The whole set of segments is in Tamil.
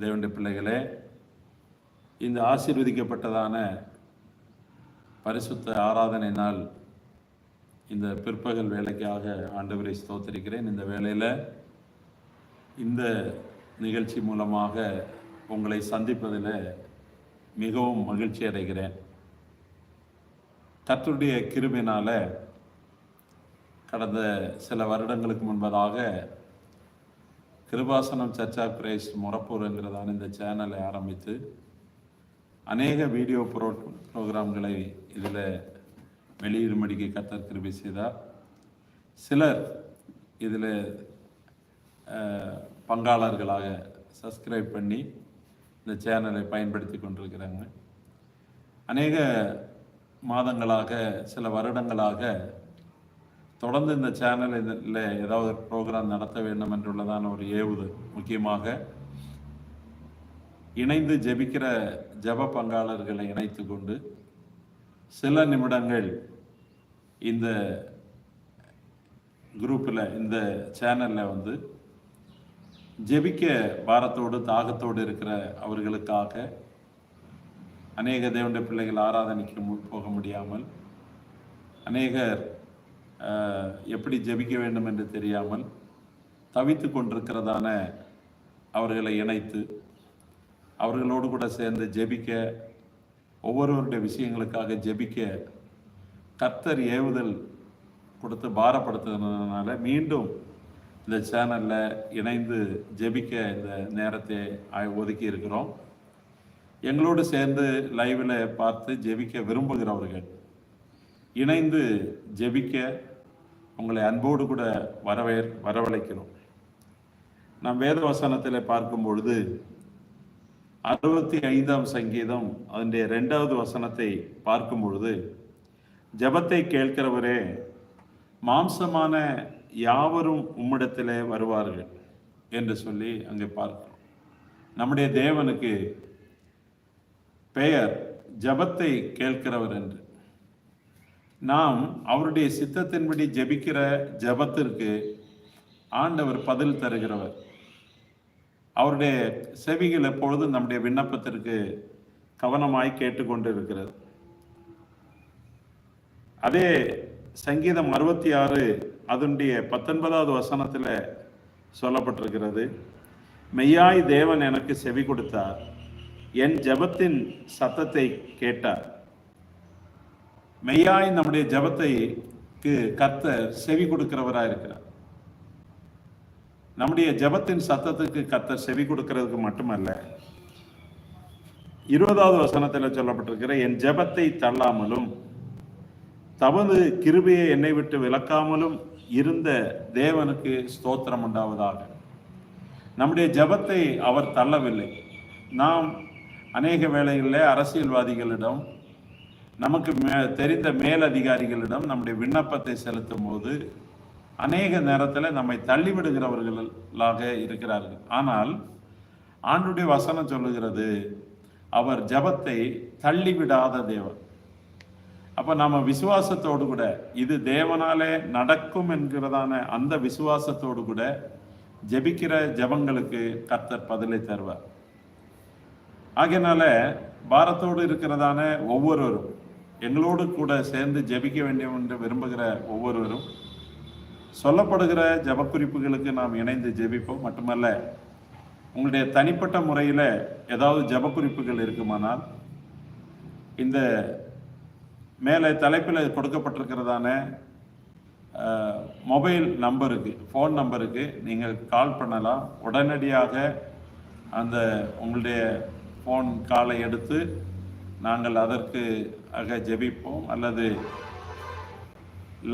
தேவனுடைய பிள்ளைகளே இந்த ஆசீர்வதிக்கப்பட்டதான பரிசுத்த ஆராதனை நாள் இந்த பிற்பகல் வேலைக்காக ஆண்டவரை ஸ்தோத்திரிக்கிறேன். இந்த வேலையில் இந்த நிகழ்ச்சி மூலமாக உங்களை சந்திப்பதில் மிகவும் மகிழ்ச்சி அடைகிறேன். கர்த்தருடைய கிருபினால கடந்த சில வருடங்களுக்கு முன்பதாக கிருபாசனம் சர்ச் ஆஃப் கிரைஸ்ட் முறப்பூர்ங்கிறதான இந்த சேனலை ஆரம்பித்து அநேக வீடியோ ப்ரோ ப்ரோக்ராம்களை இதில் வெளியிடும்படிக்கு கத்தர் கிருபி செய்தார். சிலர் இதில் பங்காளர்களாக சப்ஸ்கிரைப் பண்ணி இந்த சேனலை பயன்படுத்தி கொண்டிருக்கிறாங்க. அநேக மாதங்களாக சில வருடங்களாக தொடர்ந்து இந்த சேனல் இதில் ஏதாவது ப்ரோக்ராம் நடத்த வேண்டும் என்றுள்ளதான ஒரு ஏவுதல் முக்கியமாக இணைந்து ஜெபிக்கிற ஜெப பங்காளர்களை இணைத்து கொண்டு சில நிமிடங்கள் இந்த குரூப்பில் இந்த சேனலில் வந்து ஜெபிக்க பாரத்தோடு தாகத்தோடு இருக்கிற அவர்களுக்காக அநேக தேவண்ட பிள்ளைகள் ஆராதனைக்கு போக முடியாமல் அநேகர் எப்படி ஜெபிக்க வேண்டும் என்று தெரியாமல் தவித்து கொண்டிருக்கிறதான அவர்களை இணைத்து அவர்களோடு கூட சேர்ந்து ஜெபிக்க ஒவ்வொருவருடைய விஷயங்களுக்காக ஜெபிக்க கர்த்தர் ஏவுதல் கொடுத்து பாரப்படுத்துனதுனால மீண்டும் இந்த சேனலில் இணைந்து ஜெபிக்க இந்த நேரத்தை ஒதுக்கி இருக்கிறோம். எங்களோடு சேர்ந்து லைவில் பார்த்து ஜெபிக்க விரும்புகிறவர்கள் இணைந்து ஜெபிக்க உங்களை அன்போடு கூட வரவே வரவழைக்கிறோம். நாம் வேத வசனத்தில் பார்க்கும் பொழுது அறுபத்தி ஐந்தாம் சங்கீதம் அதனுடைய ரெண்டாவது வசனத்தை பார்க்கும் பொழுது ஜெபத்தை கேட்கிறவரே மாம்சமான யாவரும் உம்மிடத்திலே வருவார்கள் என்று சொல்லி அங்கே பார்க்கிறோம். நம்முடைய தேவனுக்கு பெயர் ஜெபத்தை கேட்கிறவர் என்று. நாம் அவருடைய சித்தத்தின்படி ஜெபிக்கிற ஜெபத்திற்கு ஆண்டவர் பதில் தருகிறவர். அவருடைய செவிகள் எப்பொழுதும் நம்முடைய விண்ணப்பத்திற்கு கவனமாய் கேட்டுக்கொண்டு இருக்கிறது அதே சங்கீதம் அறுபத்தி ஆறு அதனுடைய பத்தொன்பதாவது வசனத்தில் சொல்லப்பட்டிருக்கிறது. மெய்யாய் தேவன் எனக்கு செவி கொடுத்தார். என் ஜெபத்தின் சத்தத்தை கேட்டார். மெய்யாய் நம்முடைய ஜெபத்தைக்கு கர்த்தர் செவி கொடுக்கிறவராக இருக்கிறார். நம்முடைய ஜெபத்தின் சத்தத்துக்கு கர்த்தர் செவி கொடுக்கிறதுக்கு மட்டுமல்ல இருபதாவது வசனத்தில் சொல்லப்பட்டிருக்கிற என் ஜெபத்தை தள்ளாமலும் தமது கிருபையை என்னை விட்டு விலக்காமலும் இருந்த தேவனுக்கு ஸ்தோத்திரம் உண்டாவதாக. நம்முடைய ஜெபத்தை அவர் தள்ளவில்லை. நாம் அநேக வேளைகளில் அரசியல்வாதிகளிடம் நமக்கு மே தெரிந்த மேலதிகாரிகளிடம் நம்முடைய விண்ணப்பத்தை செலுத்தும் போது அநேக நேரத்தில் நம்மை தள்ளிவிடுகிறவர்களாக இருக்கிறார்கள். ஆனால் ஆண்டுடைய வசனம் சொல்லுகிறது அவர் ஜெபத்தை தள்ளிவிடாத தேவன். அப்போ நம்ம விசுவாசத்தோடு கூட இது தேவனாலே நடக்கும் என்கிறதான அந்த விசுவாசத்தோடு கூட ஜெபிக்கிற ஜெபங்களுக்கு கர்த்தர் பதிலை தருவார். ஆகையினால பாரத்தோடு இருக்கிறதான ஒவ்வொருவரும் எங்களோடு கூட சேர்ந்து ஜெபிக்க வேண்டும் என்று விரும்புகிற ஒவ்வொருவரும் சொல்லப்படுகிற ஜெபக்குறிப்புகளுக்கு நாம் இணைந்து ஜெபிப்போம். மட்டுமல்ல உங்களுடைய தனிப்பட்ட முறையில் ஏதாவது ஜபக்குறிப்புகள் இருக்குமானால் இந்த மேலே தலைப்பில் கொடுக்கப்பட்டிருக்கிறதான மொபைல் நம்பருக்கு ஃபோன் நம்பருக்கு நீங்கள் கால் பண்ணலாம். உடனடியாக அந்த உங்களுடைய ஃபோன் காலை எடுத்து நாங்கள் அதற்கு ஆக ஜெபிப்போம் அல்லது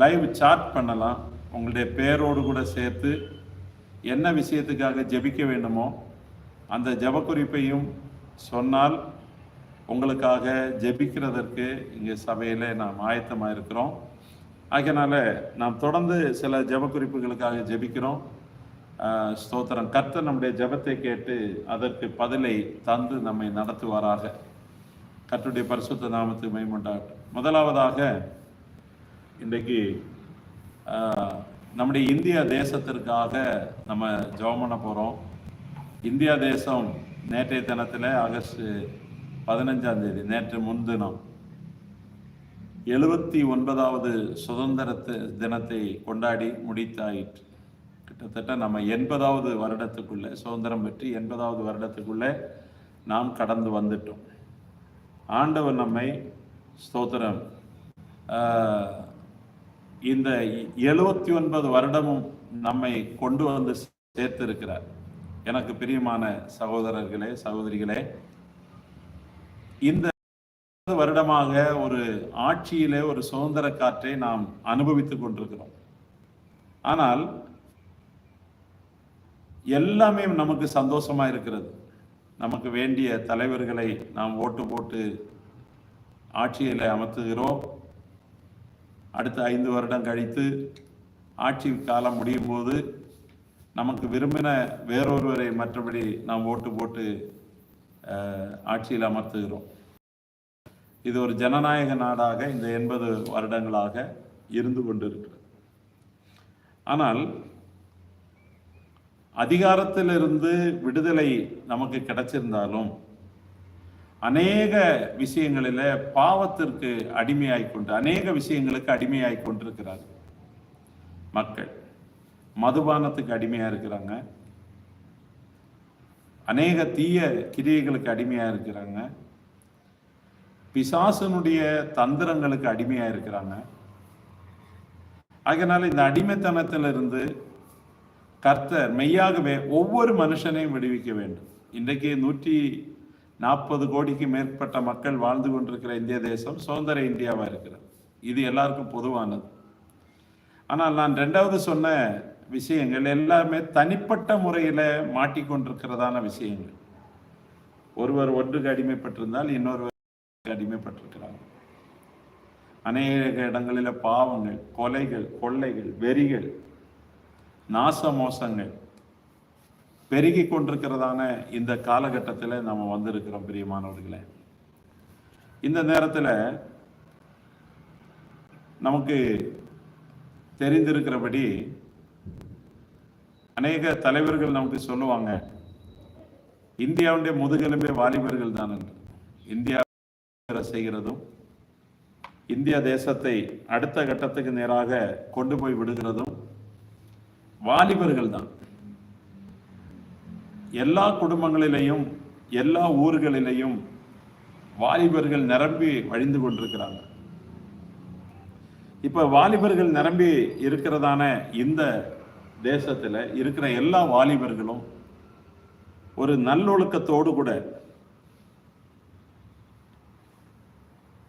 லைவ் சாட் பண்ணலாம். உங்களுடைய பேரோடு கூட சேர்த்து என்ன விஷயத்துக்காக ஜெபிக்க வேண்டுமோ அந்த ஜெபக்குறிப்பையும் சொன்னால் உங்களுக்காக ஜெபிக்கிறதற்கு இங்கே சபையில் நாம் ஆயத்தமாக இருக்கிறோம். ஆகையனால நாம் தொடர்ந்து சில ஜெபக்குறிப்புகளுக்காக ஜெபிக்கிறோம். ஸ்தோத்திரம். கர்த்தர் நம்முடைய ஜெபத்தை கேட்டு அதற்கு பதிலை தந்து நம்மை நடத்துவாராக. கற்றுடைய பரிசுத்த நாமத்துக்கு மைமண்டாகட்டும் முதலாவதாக இன்றைக்கு நம்முடைய இந்திய தேசத்திற்காக நம்ம ஜெபம் பண்ண போகிறோம் இந்தியா தேசம் நேற்றைய தினத்தில் ஆகஸ்ட் பதினஞ்சாம் தேதி நேற்று முன்தினம் எழுபத்தி ஒன்பதாவது சுதந்திர தினத்தை கொண்டாடி முடித்தாயிற்று. கிட்டத்தட்ட நம்ம எண்பதாவது வருடத்துக்குள்ளே சுதந்திரம் பெற்று எண்பதாவது வருடத்துக்குள்ளே நாம் கடந்து வந்துட்டோம். ஆண்டவர் நம்மை ஸ்தோத்திரம். ஆஹ், இந்த எழுபத்தி ஒன்பது வருடமும் நம்மை கொண்டு வந்து சேர்த்திருக்கிறார். எனக்கு பிரியமான சகோதரர்களே சகோதரிகளே இந்த வருடமாக ஒரு ஆட்சியிலே ஒரு சுதந்திர காற்றை நாம் அனுபவித்துக் கொண்டிருக்கிறோம். ஆனால் எல்லாமே நமக்கு சந்தோஷமா இருக்கிறது. நமக்கு வேண்டிய தலைவர்களை நாம் ஓட்டு போட்டு ஆட்சியில் அமர்த்துகிறோம். அடுத்த ஐந்து வருடம் கழித்து ஆட்சி காலம் முடியும் போது நமக்கு விரும்பின வேறொருவரை மற்றபடி நாம் ஓட்டு போட்டு ஆட்சியில் அமர்த்துகிறோம். இது ஒரு ஜனநாயக நாடாக இந்த எண்பது வருடங்களாக இருந்து கொண்டிருக்கிறது. ஆனால் அதிகாரத்திலிருந்து விடுதலை நமக்கு கிடைச்சிருந்தாலும் அநேக விஷயங்களில பாவத்திற்கு அடிமையாய் கொண்டு அநேக விஷயங்களுக்கு அடிமையாய் கொண்டிருக்கிறார் மக்கள். மதுபானத்துக்கு அடிமையா இருக்கிறாங்க. அநேக தீய கிரியைகளுக்கு அடிமையா இருக்கிறாங்க. பிசாசனுடைய தந்திரங்களுக்கு அடிமையா இருக்கிறாங்க. அதனால இந்த அடிமைத்தனத்திலிருந்து கர்த்தர் மெய்யாகவே ஒவ்வொரு மனுஷனையும் விடுவிக்க வேண்டும். இன்றைக்கு நூற்றி நாற்பது கோடிக்கு மேற்பட்ட மக்கள் வாழ்ந்து கொண்டிருக்கிற இந்திய தேசம் சுதந்திர இந்தியாவாக இருக்கிறது. இது எல்லாருக்கும் பொதுவானது. ஆனால் நான் ரெண்டாவது சொன்ன விஷயங்கள் எல்லாமே தனிப்பட்ட முறையில் மாட்டிக்கொண்டிருக்கிறதான விஷயங்கள். ஒருவர் ஒன்றுக்கு அடிமைப்பட்டிருந்தால் இன்னொருவர் அடிமைப்பட்டிருக்கிறாங்க அநேக இடங்களில் பாவங்கள் கொலைகள் கொள்ளைகள் வெறிகள் நாச மோசங்கள் பெருகி கொண்டிருக்கிறதான இந்த காலகட்டத்தில் நம்ம வந்திருக்கிறோம் பிரியமானவர்களே. இந்த நேரத்தில் நமக்கு தெரிந்திருக்கிறபடி அநேக தலைவர்கள் நமக்கு சொல்லுவாங்க இந்தியாவுடைய முதுகெலும்பே வாலிபர்கள் தான் என்று. இந்தியா செய்கிறதும் இந்தியா தேசத்தை அடுத்த கட்டத்துக்கு நேராக கொண்டு போய் விடுகிறதும் வாலிபர்கள் தான் எல்லா குடும்பங்களிலையும் எல்லா ஊர்களிலையும் வாலிபர்கள் நிரம்பி வழிந்து கொண்டிருக்கிறாங்க. இப்ப வாலிபர்கள் நிரம்பி இருக்கிறதான இந்த தேசத்துல இருக்கிற எல்லா வாலிபர்களும் ஒரு நல்லொழுக்கத்தோடு கூட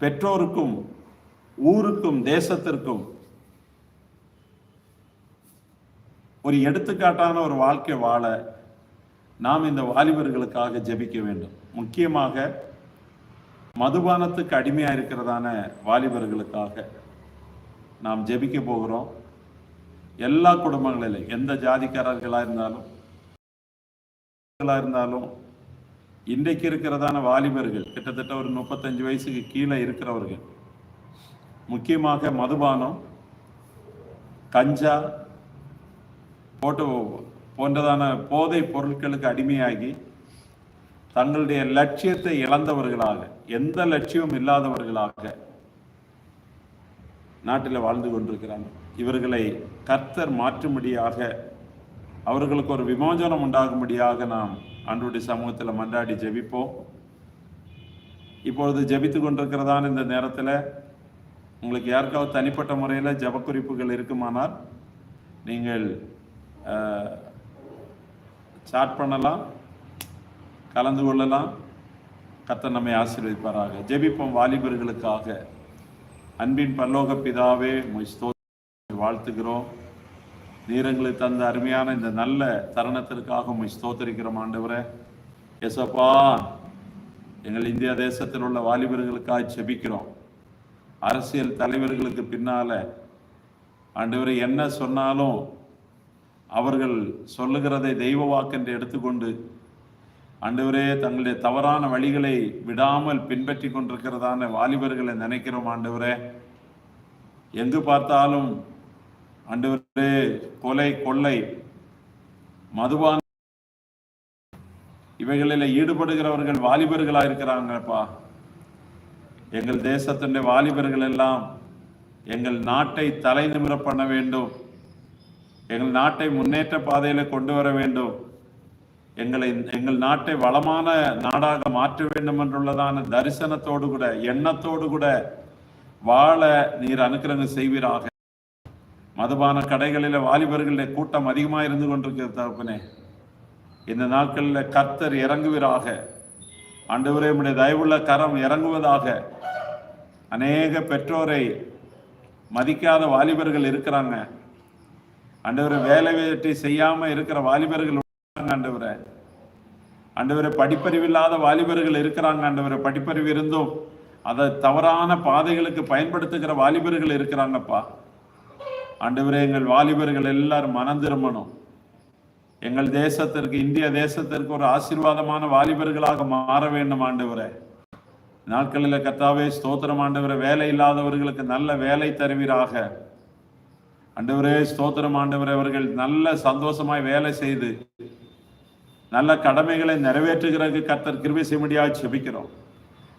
பெற்றோருக்கும் ஊருக்கும் தேசத்திற்கும் ஒரு எடுத்துக்காட்டான ஒரு வாழ்க்கை வாழ நாம் இந்த வாலிபர்களுக்காக ஜெபிக்க வேண்டும். முக்கியமாக மதுபானத்துக்கு அடிமையாக இருக்கிறதான வாலிபர்களுக்காக நாம் ஜெபிக்க போகிறோம். எல்லா குடும்பங்களிலும் எந்த ஜாதிக்காரர்களாக இருந்தாலும் இருந்தாலும் இன்றைக்கு இருக்கிறதான வாலிபர்கள் கிட்டத்தட்ட ஒரு முப்பத்தஞ்சு வயசுக்கு கீழே இருக்கிறவர்கள் முக்கியமாக மதுபானம் கஞ்சா போட்டு போன்றதான போதை பொருட்களுக்கு அடிமையாகி தங்களுடைய லட்சியத்தை இழந்தவர்களாக எந்த லட்சியமும் இல்லாதவர்களாக நாட்டில் வாழ்ந்து கொண்டிருக்கிறாங்க இவர்களை கர்த்தர் மாற்றும்படியாக அவர்களுக்கு ஒரு விமோசனம் உண்டாகும்படியாக நாம் அன்றுடைய சமூகத்தில் மன்றாடி ஜெபிப்போம். இப்பொழுது ஜெபித்து கொண்டிருக்கிறதான இந்த நேரத்தில் உங்களுக்கு யாருக்காவது தனிப்பட்ட முறையில் ஜெப குறிப்புகள் இருக்குமானால் நீங்கள் சாட் பண்ணலாம் கலந்து கொள்ளலாம். கத்த நம்மை ஆசீர்வதிப்பாராக. ஜெபிப்போம் வாலிபர்களுக்காக. அன்பின் பல்லோக பிதாவே வாழ்த்துகிறோம். நீரங்களுக்கு தந்த அருமையான இந்த நல்ல தருணத்திற்காக உண்மை ஸ்தோத்தரிக்கிறோம் ஆண்டவரை. எசப்பா எங்கள் இந்தியா தேசத்தில் உள்ள வாலிபர்களுக்காக செபிக்கிறோம் அரசியல் தலைவர்களுக்கு பின்னால ஆண்டவரை என்ன சொன்னாலும் அவர்கள் சொல்லுகிறதை தெய்வ வாக்கென்று எடுத்துக்கொண்டு ஆண்டவரே தங்களுடைய தவறான வழிகளை விடாமல் பின்பற்றி கொண்டிருக்கிறதான வாலிபர்களை நினைக்கிறோம் ஆண்டவரே. எங்கு பார்த்தாலும் ஆண்டவரே கொலை கொள்ளை மதுபான இவைகளில் ஈடுபடுகிறவர்கள் வாலிபர்களாக இருக்கிறாங்கப்பா எங்கள் தேசத்தினுடைய வாலிபர்கள் எல்லாம் எங்கள் நாட்டை தலை நிமிர பண்ண வேண்டும். எங்கள் நாட்டை முன்னேற்ற பாதையில் கொண்டு வர வேண்டும். எங்களை எங்கள் நாட்டை வளமான நாடாக மாற்ற வேண்டும் என்றுள்ளதான தரிசனத்தோடு கூட எண்ணத்தோடு கூட வாழ நீர் அனுக்கிரகம் செய்வீராக. மதுபான கடைகளில் வாலிபர்களில் கூட்டம் அதிகமாக இருந்து கொண்டிருக்கிறது தகப்பனே. இந்த நாட்களில் கர்த்தர் இறங்குவீராக. ஆண்டவரே உடைய தயவுள்ள கரம் இறங்குவதாக. அநேக பெற்றோரை மதிக்காத வாலிபர்கள் இருக்கிறாங்க. ஆண்டவரை வேலை வெட்டி செய்யாம இருக்கிற வாலிபர்கள் இருக்கிறாங்க ஆண்டவரை. படிப்பறிவு படிப்பறிவில்லாத வாலிபர்கள் இருக்கிறாங்க ஆண்டவரை. படிப்பறிவு இருந்தும் அதை தவறான பாதைகளுக்கு பயன்படுத்துகிற வாலிபர்கள் இருக்கிறாங்கப்பா. ஆண்டவரே எங்கள் வாலிபர்கள் எல்லாரும் மனம் திரும்பணும். எங்கள் தேசத்திற்கு இந்திய தேசத்திற்கு ஒரு ஆசீர்வாதமான வாலிபர்களாக மாற வேண்டும் ஆண்டவரே. நாட்களில் கத்தாவே ஸ்தோத்திரம் ஆண்டவரை. வேலை இல்லாதவர்களுக்கு நல்ல வேலை தருவீராக. ஆண்டவரே ஸ்தோத்திரம் ஆண்டவரே அவர்கள் நல்ல சந்தோஷமாய் வேலை செய்து நல்ல கடமைகளை நிறைவேற்றுகிறதுக்கு கர்த்தர் கிருபை செய்யும்படியாக செபிக்கிறோம்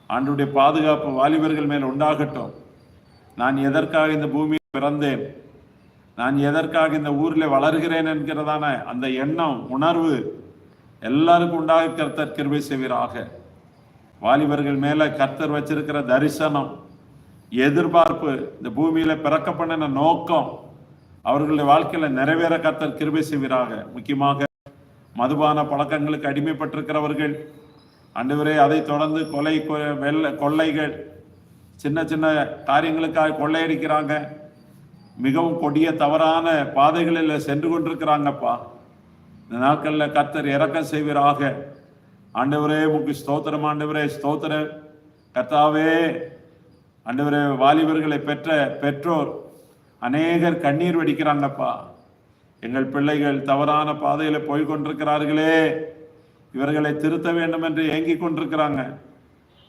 ஆண்டுடைய பாதுகாப்பு வாலிபர்கள் மேல் உண்டாகட்டும். நான் எதற்காக இந்த பூமியில் பிறந்தேன்? நான் எதற்காக இந்த ஊரில் வளர்கிறேன் என்கிறதான அந்த எண்ணம் உணர்வு எல்லாருக்கும் உண்டாக கர்த்தர் கிருபை செய்வீராக. வாலிபர்கள் மேலே கர்த்தர் வச்சிருக்கிற தரிசனம் எதிர்பார்ப்பு இந்த பூமியில் பிறக்க பண்ணின நோக்கம் அவர்களுடைய வாழ்க்கையில நிறைவேற கர்த்தர் கிருபை செய்வீராக. முக்கியமாக மதுபான பழக்கங்களுக்கு அடிமைப்பட்டிருக்கிறவர்கள் அன்றுவரே அதை தொடர்ந்து கொலை கொ- வெள்ள கொள்ளைகள் சின்ன சின்ன காரியங்களுக்காக கொள்ளையடிக்கிறாங்க. மிகவும் கொடிய தவறான பாதைகளில் சென்று கொண்டிருக்கிறாங்கப்பா. இந்த நாட்களில் கர்த்தர் இறக்கம் செய்வீராக. ஆண்டவரே முக்கு ஸ்தோத்திரம் ஆண்டவரே ஸ்தோத்திரம். கர்த்தாவே ஆண்டவரே வாலிபர்களை பெற்ற பெற்றோர் அநேகர் கண்ணீர் வடிக்கிறாங்கப்பா. எங்கள் பிள்ளைகள் தவறான பாதையில போய் கொண்டிருக்கிறார்களே. இவர்களை திருத்த வேண்டும் என்று ஏங்கிக் கொண்டிருக்கிறாங்க.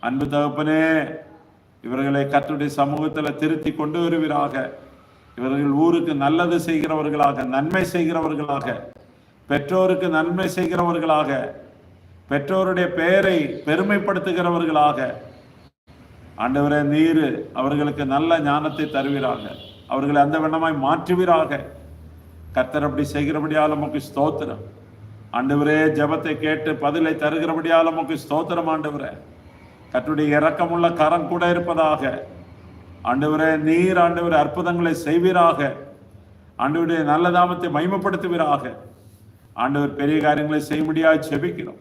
அன்பு தகப்பனே இவர்களை கத்துடைய சமூகத்தில் திருத்தி கொண்டு வருவீராக. இவர்கள் ஊருக்கு நல்லது செய்கிறவர்களாக நன்மை செய்கிறவர்களாக. பெற்றோருக்கு நன்மை செய்கிறவர்களாக. பெற்றோருடைய பெயரை பெருமைப்படுத்துகிறவர்களாக. ஆண்டவரே நீர் அவர்களுக்கு நல்ல ஞானத்தை தருவீராக. அவர்களை அந்த வண்ணமாய் மாற்றுவீராக. கர்த்தர் அப்படி செய்கிறபடியால் நமக்கு ஸ்தோத்திரம். ஆண்டவரே ஜெபத்தை கேட்டு பதிலை தருகிறபடியால் நமக்கு ஸ்தோத்திரம் ஆண்டவரே. கற்றுடைய இரக்கமுள்ள கரம் கூட இருப்பதாக. ஆண்டவரே நீர் ஆண்டவர் அற்புதங்களை செய்வீராக. ஆண்டவருடைய நல்ல தாமத்தை மயமப்படுத்துவீராக ஆண்டவர் பெரிய காரியங்களை செய்ய முடியாது செபிக்கிறோம்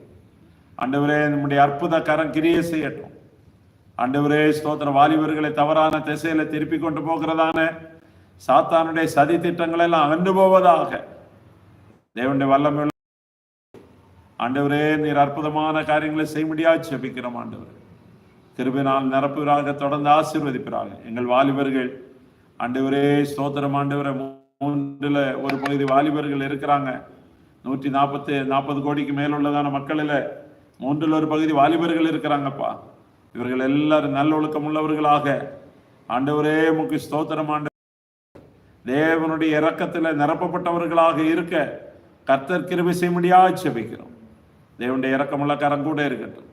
ஆண்டவரே நம்முடைய அற்புத கரம் கிரியை செய்யட்டும். ஆண்டவரே ஸ்தோத்திர வாலிபர்களை தவறான திசையில திருப்பி கொண்டு போகிறதான சாத்தானுடைய சதி திட்டங்கள் எல்லாம் அகன்று போவதாக. தேவனுடைய வல்லமையுள்ள ஆண்டவரே நீர் அற்புதமான காரியங்களை செய்ய முடியாது செபிக்கிறோம் ஆண்டவர். திருவினால் நிரப்புகிறாக தொடர்ந்து ஆசீர்வதிப்பிறாங்க எங்கள் வாலிபர்கள் ஆண்டவரே ஸ்தோத்திரம் ஆண்டவரை மூன்றுல ஒரு பகுதி வாலிபர்கள் இருக்கிறாங்க. நூற்றி நாற்பத்தி நாற்பது கோடிக்கு மேலுள்ளதான மக்களில் மூன்றில் ஒரு பகுதி வாலிபர்கள் இருக்கிறாங்கப்பா. இவர்கள் எல்லாரும் நல்லொழுக்கம் உள்ளவர்களாக. ஆண்டவரே முக்கிய ஸ்தோத்திரம் ஆண்டு தேவனுடைய இறக்கத்தில் நிரப்பப்பட்டவர்களாக இருக்க கர்த்தர் கிருபை செய்ய ஜெபிக்கிறோம். தேவனுடைய இறக்கமுள்ள கரம் கூட இருக்கட்டும்.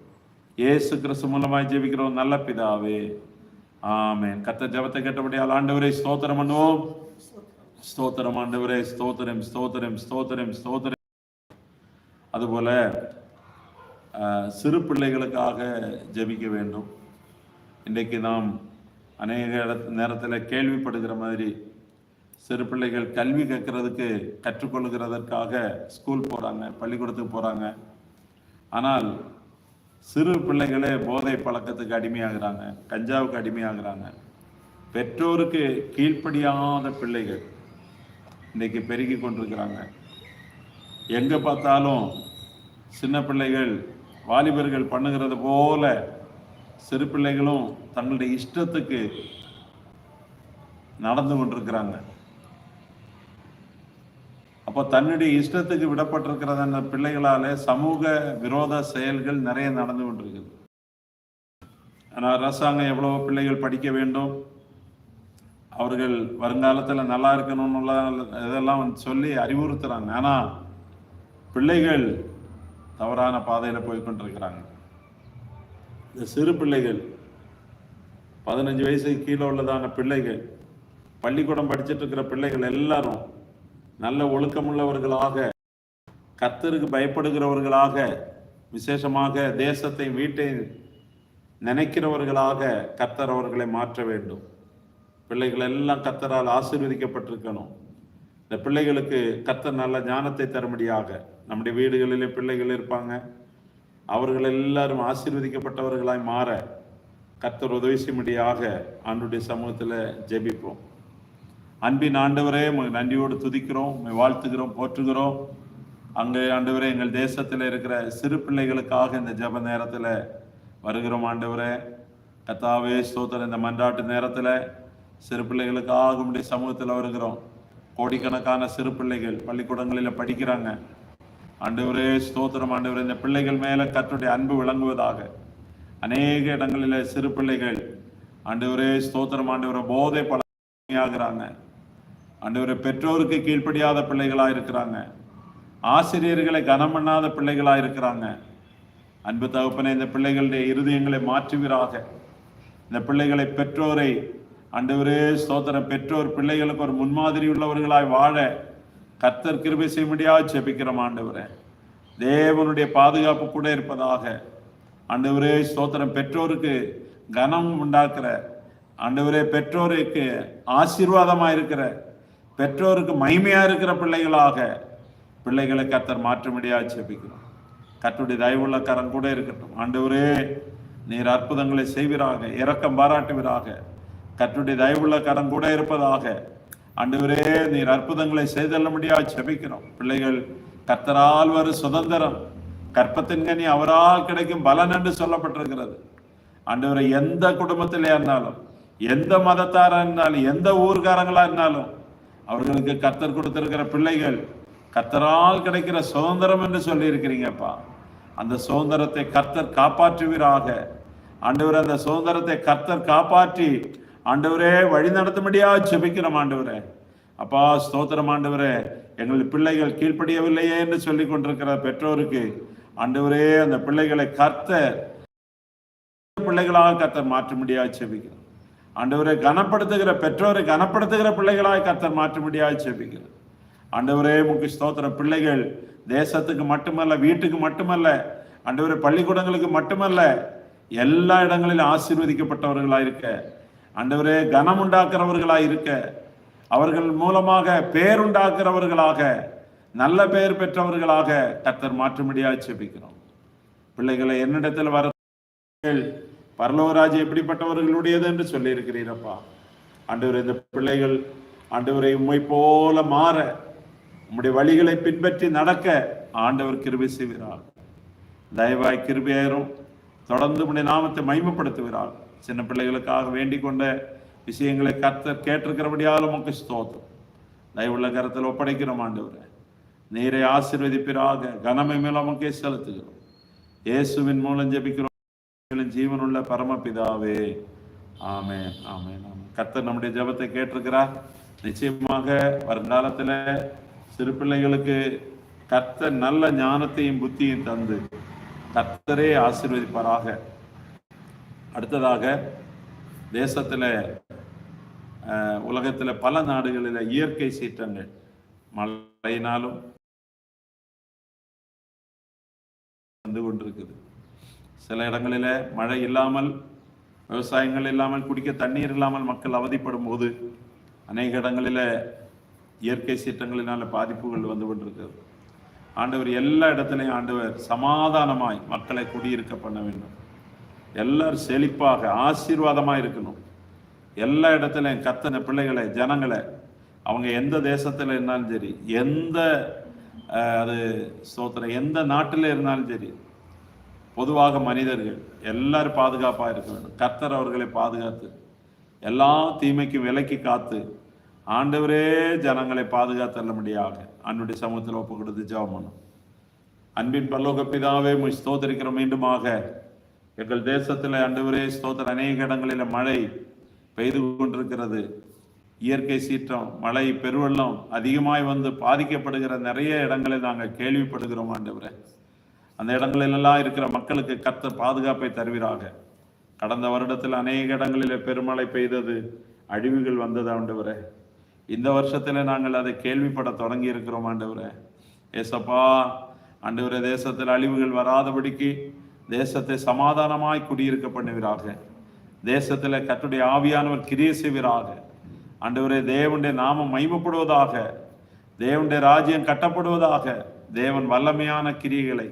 ஏசு கிறிஸ்து மூலமாய் ஜெபிக்கிறோம். நல்ல பிதாவே. ஆமென். கர்த்தர் ஜெபத்தை கேட்டபடியால் ஆண்டவரே ஸ்தோத்திரம் பண்ணுவோம். ஸ்தோத்திரம் ஆண்டவரே ஸ்தோத்திரம் ஸ்தோத்திரம் ஸ்தோத்திரம் ஸ்தோத்திரம். அதுபோல சிறு பிள்ளைகளுக்காக ஜெபிக்க வேண்டும். இன்றைக்கு நாம் அநேக இடத்து நேரத்தில் கேள்விப்படுகிற மாதிரி சிறு பிள்ளைகள் கல்வி கற்கிறதுக்கு கற்றுக்கொள்கிறதற்காக ஸ்கூல் போகிறாங்க பள்ளிக்கூடத்துக்கு போகிறாங்க ஆனால் சிறு பிள்ளைகளே போதை பழக்கத்துக்கு அடிமையாகிறாங்க கஞ்சாவுக்கு அடிமையாகிறாங்க. பெற்றோருக்கு கீழ்ப்படியாத பிள்ளைகள் இன்றைக்கி பெருகி கொண்டிருக்கிறாங்க. எங்கே பார்த்தாலும் சின்ன பிள்ளைகள் வாலிபர்கள் பண்ணுகிறது போல சிறு பிள்ளைகளும் தங்களுடைய இஷ்டத்துக்கு நடந்து கொண்டிருக்கிறாங்க. அப்போ தன்னுடைய இஷ்டத்துக்கு விடப்பட்டிருக்கிறது அந்த பிள்ளைகளால சமூக விரோத செயல்கள் நிறைய நடந்து கொண்டிருக்குது. ஆனால் அரசாங்கம் எவ்வளவோ பிள்ளைகள் படிக்க வேண்டும். அவர்கள் வருங்காலத்தில் நல்லா இருக்கணும்னு இதெல்லாம் வந்து சொல்லி அறிவுறுத்துறாங்க. ஆனால் பிள்ளைகள் தவறான பாதையில் போய் கொண்டிருக்கிறாங்க. இந்த சிறு பிள்ளைகள் பதினஞ்சு வயசுக்கு கீழே உள்ளதான பிள்ளைகள் பள்ளிக்கூடம் படிச்சுட்டு இருக்கிற பிள்ளைகள் எல்லாரும் நல்ல ஒழுக்கமுள்ளவர்களாக கத்தருக்கு பயப்படுகிறவர்களாக விசேஷமாக தேசத்தை வீட்டை நினைக்கிறவர்களாக கத்தர் அவர்களை மாற்ற வேண்டும். பிள்ளைகள் எல்லாம் கத்தரால் ஆசீர்வதிக்கப்பட்டிருக்கணும். இந்த பிள்ளைகளுக்கு கத்தர் நல்ல ஞானத்தை தரும்படியாக நம்முடைய வீடுகளிலே பிள்ளைகள் இருப்பாங்க. அவர்கள் எல்லாரும் ஆசீர்வதிக்கப்பட்டவர்களாய் மாற கத்தர் உதவி செய்யும்படியாக ஆண்டுடைய சமூகத்தில் ஜெபிப்போம். அன்பின் ஆண்டவரே உங்களை நன்றியோடு துதிக்கிறோம் உங்களை வாழ்த்துகிறோம் போற்றுகிறோம். அங்கே ஆண்டவரே எங்கள் தேசத்தில் இருக்கிற சிறு பிள்ளைகளுக்காக இந்த ஜெப நேரத்தில் வருகிறோம் ஆண்டவரே. கத்தாவே ஸ்தோத்திர இந்த மன்றாட்டு நேரத்தில் சிறு பிள்ளைகளுக்காக உம்முடைய சமூகத்தில் வருகிறோம். கோடிக்கணக்கான சிறு பிள்ளைகள் பள்ளிக்கூடங்களில் படிக்கிறாங்க. ஆண்டவரே ஸ்தோத்திரம் ஆண்டவரே இந்த பிள்ளைகள் மேலே கற்றுடைய அன்பு விளங்குவதாக. அநேக இடங்களில் சிறு பிள்ளைகள் ஆண்டவரே ஸ்தோத்திரம் ஆண்டவரை போதை பழகிறாங்க ஆண்டவரே பெற்றோருக்கு கீழ்ப்படியாத பிள்ளைகளாக இருக்கிறாங்க ஆசிரியர்களை கனம் பண்ணாத பிள்ளைகளாக இருக்கிறாங்க அன்பு தகுப்பனை இந்த பிள்ளைகளுடைய இருதயங்களை மாற்றுவீராக. இந்த பிள்ளைகளை பெற்றோரை ஆண்டவரே ஸ்தோத்திரம். பெற்றோர் பிள்ளைகளுக்கு ஒரு முன்மாதிரி உள்ளவர்களாய் வாழ கர்த்தர் கிருபை செய்ய முடியாது செபிக்கிறோம் ஆண்டவரே. தேவனுடைய பாதுகாப்பு கூட இருப்பதாக. ஆண்டவரே ஸ்தோத்திரம். பெற்றோருக்கு கனம் உண்டாக்குற. ஆண்டவரே பெற்றோருக்கு ஆசீர்வாதமாக இருக்கிற பெற்றோருக்கு மகிமையா இருக்கிற பிள்ளைகளாக பிள்ளைகளை கர்த்தர் மாற்ற முடியாது செபிக்கிறோம் கர்த்தருடைய தயவுள்ள கரம் கூட இருக்கட்டும். ஆண்டவரே நீர் அற்புதங்களை செய்வீராக இரக்கம் பாராட்டுவீராக. கர்த்தருடைய தயவுள்ள கரம் கூட இருப்பதாக. ஆண்டவரே நீர் அற்புதங்களை செய்தள்ள முடியாது செபிக்கிறோம் பிள்ளைகள் கர்த்தரால் வரும் சுதந்திரம் கற்பத்தின் கனி அவரால் கிடைக்கும் பலன் என்று சொல்லப்பட்டிருக்கிறது. ஆண்டவரை எந்த குடும்பத்திலே இருந்தாலும் எந்த மதத்தாரா இருந்தாலும் எந்த ஊர்காரங்களா இருந்தாலும் அவர்களுக்கு கர்த்தர் கொடுத்திருக்கிற பிள்ளைகள் கத்தரால் கிடைக்கிற சுதந்திரம் என்று சொல்லியிருக்கிறீங்கப்பா. அந்த சுதந்திரத்தை கர்த்தர் காப்பாற்றுவீராக. ஆண்டவரே அந்த சுதந்திரத்தை கர்த்தர் காப்பாற்றி ஆண்டவரே வழி நடத்தும்படியா ஜெபிக்கிறோம் ஆண்டவரே. அப்பா ஸ்தோத்திரம் ஆண்டவரே. எங்கள் பிள்ளைகள் கீழ்ப்படியவில்லையே என்று சொல்லி கொண்டிருக்கிற பெற்றோருக்கு ஆண்டவரே அந்த பிள்ளைகளை கர்த்தர் பிள்ளைகளாக கர்த்தர் மாற்ற முடியாது செபிக்கிறோம் ஆண்டவரை கனப்படுத்துகிற பெற்றோரை கனப்படுத்துகிற பிள்ளைகளாக கர்த்தர் மாற்ற முடியாது செபிக்கிறோம் ஆண்டவரே முக்கிய ஸ்தோத்திர பிள்ளைகள் தேசத்துக்கு மட்டுமல்ல வீட்டுக்கு மட்டுமல்ல ஆண்டவரே பள்ளிக்கூடங்களுக்கு மட்டுமல்ல எல்லா இடங்களிலும் ஆசீர்வதிக்கப்பட்டவர்களாக இருக்க ஆண்டவரே கனம் உண்டாக்குறவர்களாக இருக்க அவர்கள் மூலமாக பேருண்டாக்குறவர்களாக நல்ல பெயர் பெற்றவர்களாக கர்த்தர் மாற்றும்படியாக செபிக்கிறோம் பிள்ளைகளை என்னிடத்தில் வர பரலோகராஜ் எப்படிப்பட்டவர்களுடையது என்று சொல்லியிருக்கிறீரப்பா. ஆண்டவர் இந்த பிள்ளைகள் ஆண்டவரை உண்மை போல மாற உம்முடைய வழிகளை பின்பற்றி நடக்க ஆண்டவர் கிருபை செய்கிறார் தயவாய் கிருபையாயிரும் தொடர்ந்து உடைய நாமத்தை மைமப்படுத்துகிறார் சின்ன பிள்ளைகளுக்காக வேண்டிக் கொண்ட விஷயங்களை கத்த கேட்டிருக்கிறபடியாலும் உமக்கு ஸ்தோத்தம் தயவுள்ள கரத்தில் ஒப்படைக்கிறோம் ஆண்டவரை. நீரை ஆசீர்வதிப்பிறாக கனமை மேலமக்கே செலுத்துகிறோம். இயேசுவின் மூலம் ஜெபிக்கிறோம். ஜீவனுள்ள பரமபிதாவே. ஆமே ஆமே ஆமென். கர்த்தர் நம்முடைய ஜெபத்தை கேட்டிருக்கிறார். நிச்சயமாக வருங்காலத்துல சிறு பிள்ளைகளுக்கு கர்த்தர் நல்ல ஞானத்தையும் புத்தியும் தந்து கர்த்தரே ஆசீர்வதிப்பாராக. அடுத்ததாக தேசத்துல உலகத்தில் உலகத்துல பல நாடுகளில் இயற்கை சீற்றங்கள். மழையினாலும் வந்து கொண்டிருக்குது. சில இடங்களில் மழை இல்லாமல் விவசாயங்கள் இல்லாமல் குடிக்க தண்ணீர் இல்லாமல் மக்கள் அவதிப்படும் போது அநேக இடங்களில் இயற்கை சீற்றங்களினால பாதிப்புகள் வந்து கொண்டிருக்கிறது. ஆண்டவர் எல்லா இடத்துலையும் ஆண்டவர் சமாதானமாய் மக்களை குடியிருக்க பண்ண வேண்டும். எல்லாரும் செழிப்பாக ஆசீர்வாதமாக இருக்கணும். எல்லா இடத்துலையும் கத்தனை பிள்ளைகளை ஜனங்களை அவங்க எந்த தேசத்தில் இருந்தாலும் சரி எந்த அது ஸ்தோத்திரம் எந்த நாட்டில் இருந்தாலும் சரி பொதுவாக மனிதர்கள் எல்லாரும் பாதுகாப்பாக இருக்க வேண்டும். கர்த்தர் அவர்களை பாதுகாத்து எல்லா தீமைக்கும் விலக்கி காத்து ஆண்டவரே ஜனங்களை பாதுகாத்தள்ளும்படியாக அன்னுடைய சமூகத்தில் ஒப்பு கொடுத்து ஜெபம் பண்ணும். அன்பின் பல்லோக பிதாவே உம்மை மீண்டுமாக எங்கள் தேசத்தில் ஆண்டவரே ஸ்தோத்திர அநேக இடங்களில் மழை பெய்து கொண்டிருக்கிறது. இயற்கை சீற்றம் மழை பெருவெள்ளம் அதிகமாய் வந்து பாதிக்கப்படுகிற நிறைய இடங்களை நாங்கள் கேள்விப்படுகிறோம் ஆண்டவரே. அந்த இடங்களிலெல்லாம் இருக்கிற மக்களுக்கு கர்த்தர் பாதுகாப்பை தருவீராக. கடந்த வருடத்தில் அநேக இடங்களில் பெருமழை பெய்தது அழிவுகள் வந்தது ஆண்டவரே. இந்த வருஷத்தில் நாங்கள் அதை கேள்விப்பட தொடங்கி இருக்கிறோம் ஆண்டவரே. ஏசப்பா ஆண்டவரே தேசத்தில் அழிவுகள் வராதபடிக்கு தேசத்தை சமாதானமாய் குடியிருக்க பண்ணுவீராக. தேசத்தில் கத்துடைய ஆவியானவர் கிரியை செய்வீராக. ஆண்டவரே தேவனுடைய நாமம் மைமப்படுவதாக தேவனுடைய ராஜ்யம் கட்டப்படுவதாக தேவன் வல்லமையான கிரியைகளை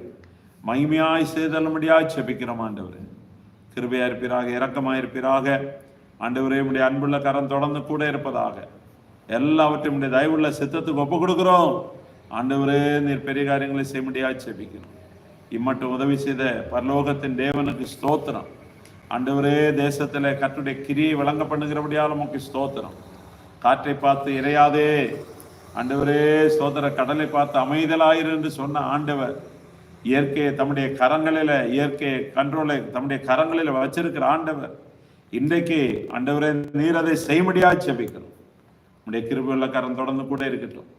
மகிமையாய் செய்தல்லும்படியாய் செபிக்கிறோம் ஆண்டவர். கிருபையா இருப்பீராக இரக்கமாய் இருப்பீராக ஆண்டவரே உடைய அன்புள்ள கரம் தொடர்ந்து கூட இருப்பதாக. எல்லாவற்றையும் உடைய தயவுள்ள சித்தத்துக்கு ஒப்பு கொடுக்குறோம். ஆண்டவரே நீர் பெரிய காரியங்களை செய்ய முடியாது செபிக்கிறோம். இம்மட்டும் உதவி செய்த பரலோகத்தின் தேவனுக்கு ஸ்தோத்திரம். ஆண்டவரே தேசத்தில் கற்றுடைய கிரியை வழங்க பண்ணுகிறபடியால் உமக்கு ஸ்தோத்திரம். காற்றை பார்த்து இறையாதே. ஆண்டவரே ஸ்தோத்திர கடலை பார்த்து அமைதலாயிரு என்று சொன்ன ஆண்டவர் இயற்கையை தம்முடைய கரங்களில் இயற்கையை கண்ட்ரோலை தம்முடைய கரங்களில் வச்சிருக்கிற ஆண்டவர். இன்றைக்கு ஆண்டவரே நீர் அதை செய்ய முடியாது செபிக்கிறோம் நம்முடைய கிருபையுள்ள கரம் தொடர்ந்து கூட இருக்கட்டும்.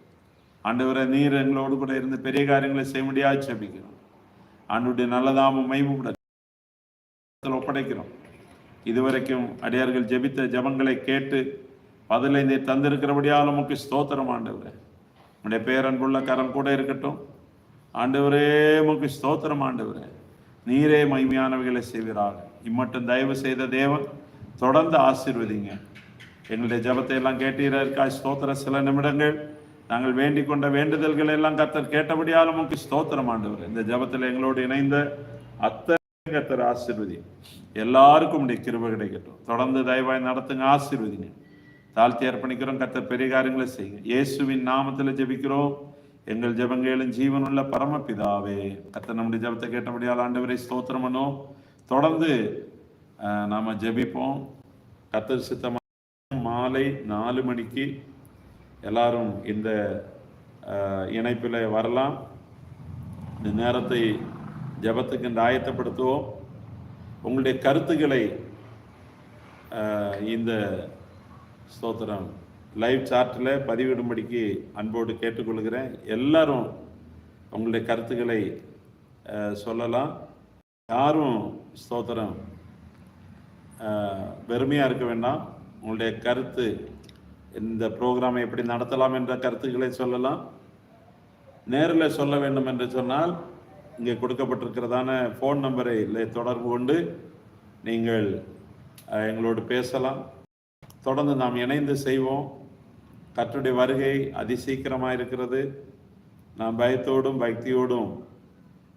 ஆண்டவரே நீர் எங்களோடு கூட இருந்து பெரிய காரியங்களை செய்ய முடியாது செபிக்கிறோம் ஆண்டுடைய நல்லதாம மைமுடன் ஒப்படைக்கிறோம். இதுவரைக்கும் அடியார்கள் ஜெபித்த ஜபங்களை கேட்டு பதிலை தந்திருக்கிறபடியால் நமக்கு ஸ்தோத்திரம் ஆண்டவர். நம்முடைய பேரன்புள்ள கரம் கூட இருக்கட்டும். ஆண்டவரே உமக்கு ஸ்தோத்திரம் ஆண்டவரே. நீரே மகிமையானவைகளை செய்வீராக. இம்மட்டும் தயவு செய்த தேவன் தொடர்ந்து ஆசீர்வதிங்க. எங்களுடைய ஜெபத்தை எல்லாம் கேட்டீரற்காய் ஸ்தோத்திர சில நிமிடங்கள். நாங்கள் வேண்டிக் கொண்ட வேண்டுதல்கள் எல்லாம் கத்தர் கேட்டபடியால் உமக்கு ஸ்தோத்திரம் ஆண்டவர். இந்த ஜபத்தில் எங்களோடு இணைந்த அத்தனை கத்தர் ஆசீர்வதி. எல்லாருக்கும் உடைய கிருப கிடைக்கட்டும். தொடர்ந்து தயவாய் நடத்துங்க ஆசீர்வதிங்க. தாழ்த்தி அர்ப்பணிக்கிறோம் கத்தர் பெரிய காரியங்களை செய்யுங்க. இயேசுவின் நாமத்தில் ஜெபிக்கிறோம். எங்கள் ஜெபங்களும் ஜீவனுள்ள பரமபிதாவே அத்தை நம்முடைய ஜெபத்தை கேட்டபடியால் ஆண்டவரை ஸ்தோத்திரம் பண்ணோம் தொடர்ந்து நாம் ஜபிப்போம் ஜெபிப்போம் சித்தமாக மாலை நாலு மணிக்கு எல்லாரும் இந்த இணைப்பில் வரலாம் இந்த நேரத்தை ஜெபத்துக்கு இந்த ஆயத்தப்படுத்துவோம் உங்களுடைய கருத்துக்களை இந்த ஸ்தோத்திரம் லைவ் சார்ட்டில் பதிவிடும்படிக்கு அன்போடு கேட்டுக்கொள்கிறேன். எல்லாரும் உங்களுடைய கருத்துக்களை சொல்லலாம். யாரும் ஸ்தோத்திரம் வெறுமையாக இருக்க வேண்டாம். உங்களுடைய கருத்து இந்த ப்ரோக்ராமை எப்படி நடத்தலாம் என்ற கருத்துக்களை சொல்லலாம். நேரில் சொல்ல வேண்டும் என்று சொன்னால் இங்கே கொடுக்கப்பட்டிருக்கிறதான ஃபோன் நம்பரை இல்லை தொடர்பு கொண்டு நீங்கள் எங்களோடு பேசலாம். தொடர்ந்து நாம் இணைந்து செய்வோம். கற்றுடைய வருகை அதிசீக்கிரமாக இருக்கிறது நாம் பயத்தோடும் பக்தியோடும்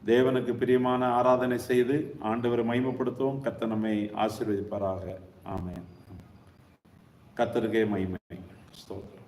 தேவனுக்கு பிரியமான ஆராதனை செய்து ஆண்டவரை மகிமைப்படுத்துவோம். கத்த நம்மை ஆசீர்வதிப்பாராக. ஆமென். கத்தருகே மகிமை. ஸ்தோத்திரம்.